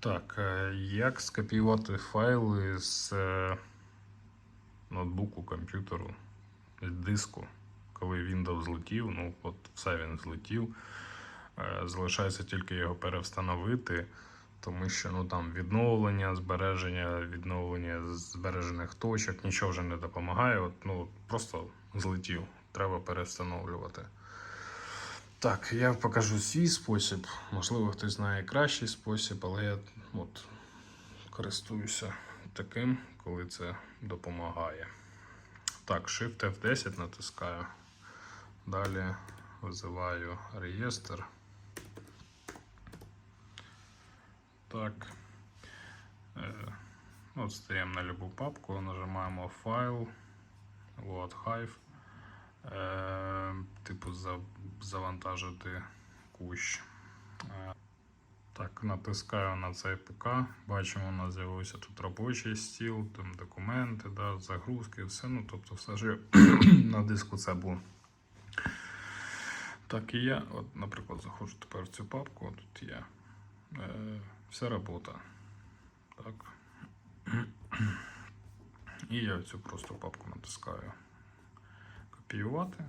Так, е, як скопіювати файли з е, ноутбуку, комп'ютеру, з диску, коли Windows злетів, ну от все він злетів. Е, Залишається тільки його перевстановити, тому що ну, там відновлення, збереження, відновлення збережених точок, нічого вже не допомагає. От, ну, просто злетів, треба перевстановлювати. Так, я покажу свій спосіб. Можливо, хтось знає кращий спосіб, але я от, користуюся таким, коли це допомагає. Так, Shift F10 натискаю. Далі визиваю реєстр. Так. Е, от стаємо на любу папку, нажимаємо файл, Load Hive. Е, типу за, завантажити кущ. Е, так, натискаю на цей ПК. Бачимо, у нас з'явився тут робочий стіл, там документи, да, загрузки, все. Ну, тобто, все ж на диску це було. Так і я, от, наприклад, заходжу тепер в цю папку, тут є е, вся робота. Так. І я цю просто папку натискаю копіювати.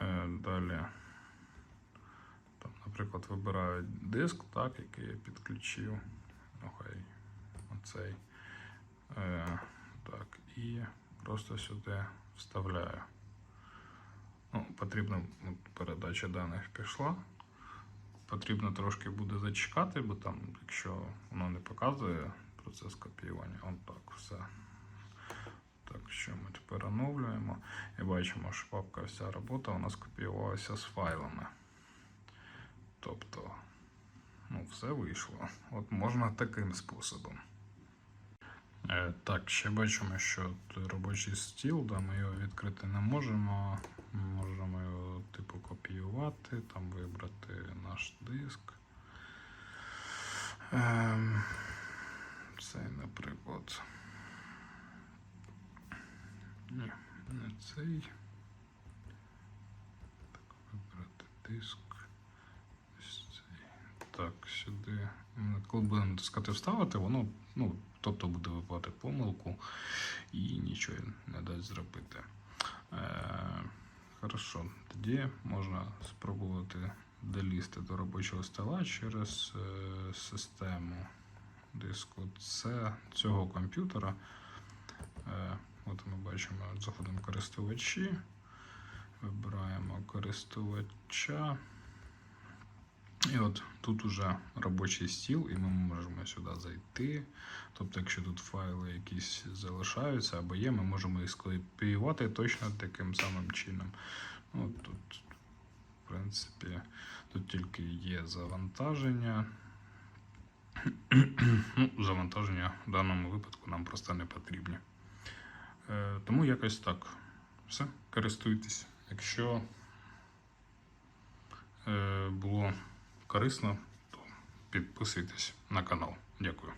Е, Далі, там, наприклад, вибираю диск, так, який я підключив. Ну, оцей. Е, Так, і просто сюди вставляю. Ну, потрібно передача даних пішла. Потрібно трошки буде зачекати, бо там, якщо воно не показує процес копіювання, от так все. Так, що ми тепер оновлюємо і бачимо, що папка вся робота у нас копіювалася з файлами. Тобто, ну, все вийшло. От можна таким способом. Е, так, ще бачимо, що робочий стіл, да, ми його відкрити не можемо. Ми можемо його типу копіювати, там вибрати наш диск. Ем, цей, наприклад. Ні, не цей. Так, вибрати диск. Ось цей. Так, сюди. Коли будемо натискати вставити, воно, ну, тобто буде вибивати помилку і нічого не дасть зробити. Е, хорошо, тоді можна спробувати долізти до робочого стола через е, систему диску. Це цього комп'ютера. Е, От ми бачимо, заходимо користувачі, вибираємо користувача. І от тут уже робочий стіл, і ми можемо сюди зайти. Тобто, якщо тут файли якісь залишаються або є, ми можемо їх скопіювати точно таким самим чином. Ну, тут, в принципі, тут тільки є завантаження. ну, завантаження в даному випадку нам просто не потрібні. Е, Тому якось так. Все, користуйтесь. Якщо е, було корисно, то підписуйтесь на канал. Дякую.